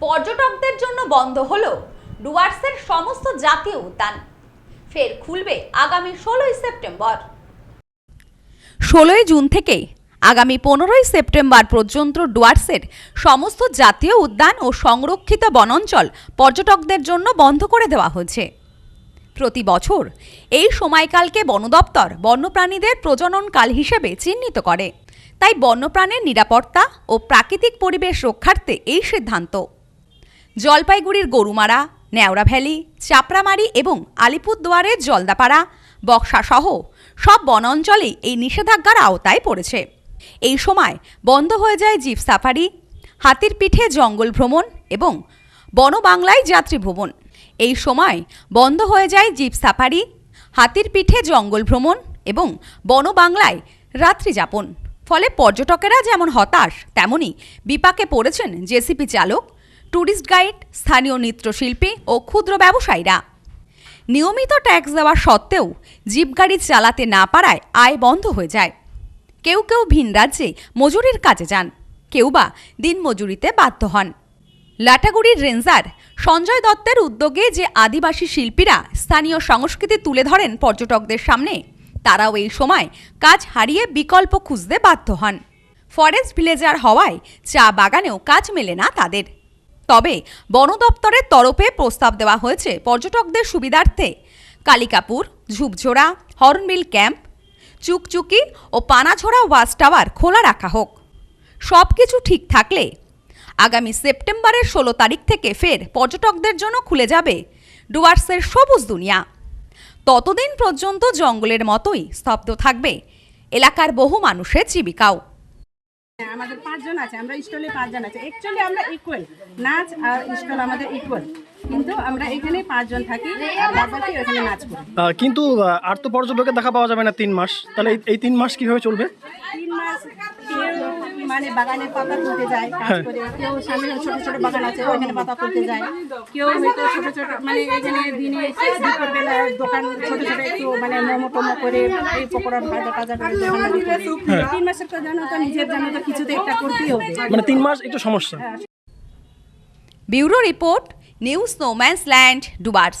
পর্যটকদের জন্য বন্ধ হলো। ডুয়ার্সের সমস্ত জাতীয় উদ্যান। ফের খুলবে আগামী ষোলোই সেপ্টেম্বর। ষোলোই জুন থেকে আগামী পনেরোই সেপ্টেম্বর পর্যন্ত ডুয়ার্সের সমস্ত জাতীয় উদ্যান ও সংরক্ষিত বনাঞ্চল পর্যটকদের জন্য বন্ধ করে দেওয়া হয়েছে। প্রতি বছর এই সময়কালকে বন দপ্তর বন্যপ্রাণীদের প্রজননকাল হিসেবে চিহ্নিত করে। তাই বন্যপ্রাণীর নিরাপত্তা ও প্রাকৃতিক পরিবেশ রক্ষার্থে এই সিদ্ধান্ত। জলপাইগুড়ির গরুমারা নেওড়া ভ্যালি, চাপড়ামারি এবং আলিপুরদুয়ারের জলদাপাড়া বক্সা সহ সব বনাঞ্চলেই এই নিষেধাজ্ঞার আওতায় পড়েছে। এই সময় বন্ধ হয়ে যায় জিপ সাফারি, হাতির পিঠে জঙ্গল ভ্রমণ এবং বনবাংলায় যাত্রী ভ্রমণ। এই সময় বন্ধ হয়ে যায় জিপ সাফারি, হাতির পিঠে জঙ্গল ভ্রমণ এবং বনবাংলায় রাত্রি যাপন। ফলে পর্যটকেরা যেমন হতাশ, তেমনি বিপাকে পড়েছেন জেসিপি চালক ট্যুরিস্ট গাইড, স্থানীয় নৃত্যশিল্পী ও ক্ষুদ্র ব্যবসায়ীরা। নিয়মিত ট্যাক্স দেওয়া সত্ত্বেও জিপ গাড়ি চালাতে না পারায় আয় বন্ধ হয়ে যায়। কেউ কেউ ভিন রাজ্যে মজুরির কাজে যান, কেউ বা দিনমজুরিতে বাধ্য হন। লাটাগুড়ির রেঞ্জার সঞ্জয় দত্তের উদ্যোগে যে আদিবাসী শিল্পীরা স্থানীয় সংস্কৃতি তুলে ধরেন পর্যটকদের সামনে, তারাও এই সময় কাজ হারিয়ে বিকল্প খুঁজতে বাধ্য হন। ফরেস্ট ভিলেজার হওয়ায় চা বাগানেও কাজ মেলে না তাদের। তবে বন দপ্তরের তরফে প্রস্তাব দেওয়া হয়েছে পর্যটকদের সুবিধার্থে। কালিকাপুর, ঝুপঝোড়া, হর্নবিল ক্যাম্প, চুকচুকি ও পানাছড়া ওয়াচ টাওয়ার খোলা রাখা হোক। সব কিছু ঠিক থাকলে আগামী সেপ্টেম্বরের ষোলো তারিখ থেকে ফের পর্যটকদের জন্য খুলে যাবে ডুয়ার্সের সবুজ দুনিয়া। ততদিন পর্যন্ত জঙ্গলের মতোই স্তব্ধ থাকবে এলাকার বহু মানুষের জীবিকাও। আমাদের পাঁচজন আছে আমরা স্টলে পাঁচজন আছে। অ্যাকচুয়ালি আমরা ইকুয়াল নাচ আর স্টল আমাদের ইকুয়াল কিন্তু আমরা এখানে পাঁচজন থাকি আর বাকি ওখানে নাচ করি। কিন্তু আর তো পর্যটকের দেখা পাওয়া যাবে না তিন মাস। তাহলে এই- তিন মাস কীভাবে চলবে? তিন মাস মানে বাগানে পাতা তুলতে যায় কাজ করে। কেউ সামনে ছোট ছোট বাগান আছে ওখানে পাতা তুলতে যায়। কেউ হয়তো ছোট ছোট মানে এখানে দিনে দুপুর বেলা দোকান ছোট ছোট একটু মানে মোমো টোমো করে এই পকোড়া ভাজা টাজা করে দোকানদারি করে। তিন মাসের তো জানো তো নিজের জন্য তো কিছুতে একটা করতেই হবে। মানে তিন মাস একটু সমস্যা। Bureau report news snowman's land ডুবার্স।